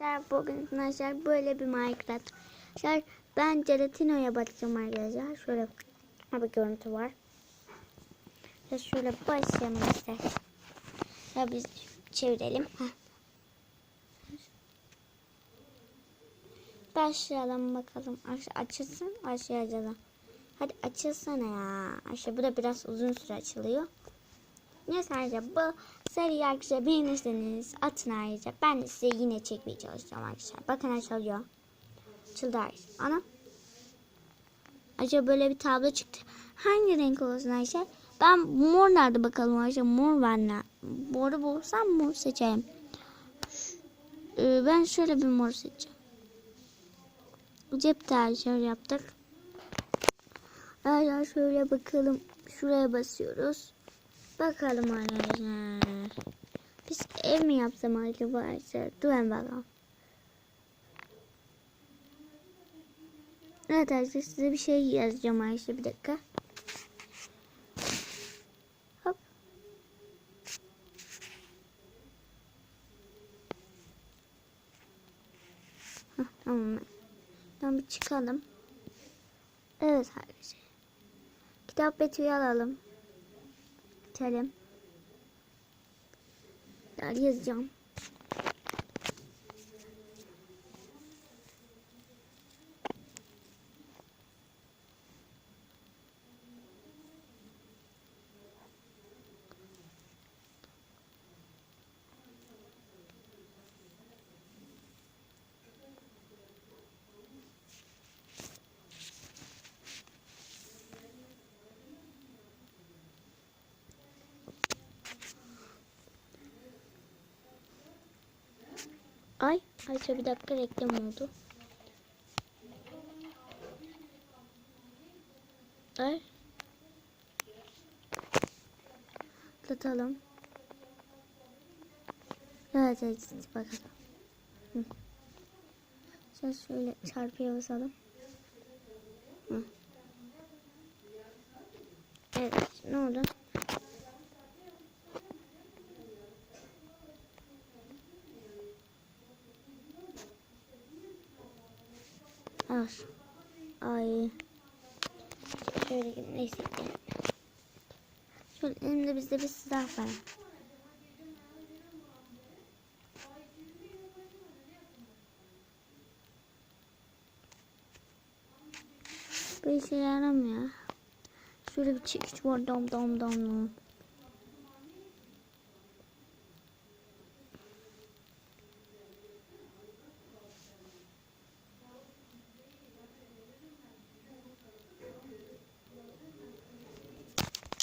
Arkadaşlar bugün arkadaşlar böyle bir Minecraft. Arkadaşlar ben Gelatino'ya bakacağım arkadaşlar. Şöyle bir görüntü var. Ya şöyle başlayalım işte. Ya biz çevirelim. Heh. Başlayalım bakalım. Aş açılsın başlayacağız. Hadi açılsana ya. Ayşe bu da biraz uzun süre açılıyor. Neyse ayrıca bu seriyi arkadaşlar beğenirseniz atın ayrıca. Ben de size yine çekmeye çalışacağım arkadaşlar. Bakın açılıyor. Açıldı arkadaşlar. Ana. Acaba böyle bir tablo çıktı. Hangi renk olsun Ayşe? Ben mor nerede bakalım Ayşe? Mor ben ne? Moru bulursam mor seçerim. Ee, ben şöyle bir mor seçeceğim. Cep tercih yaptık. Arkadaşlar şöyle bakalım. Şuraya basıyoruz. Bakalım arkadaşlar. Biz ev mi yapsam acaba arkadaşlar? Durun bakalım. Evet arkadaşlar size bir şey yazacağım arkadaşlar bir dakika. Hop. Hah, tamam. Tamam bir çıkalım. Evet arkadaşlar. Kitap betüyü alalım. Bitelim. Daha yazacağım. Ay, Ayşe bir dakika reklam oldu. Ay. Atlatalım. Evet, evet bakalım. Sen şöyle çarpıya basalım. Hı. Evet, ne oldu? Al. Ay. Şöyle neyse. Şöyle elimde bizde bir silah var. Bu işe yaramıyor. Şöyle bir çekiç var dom dom dom dom.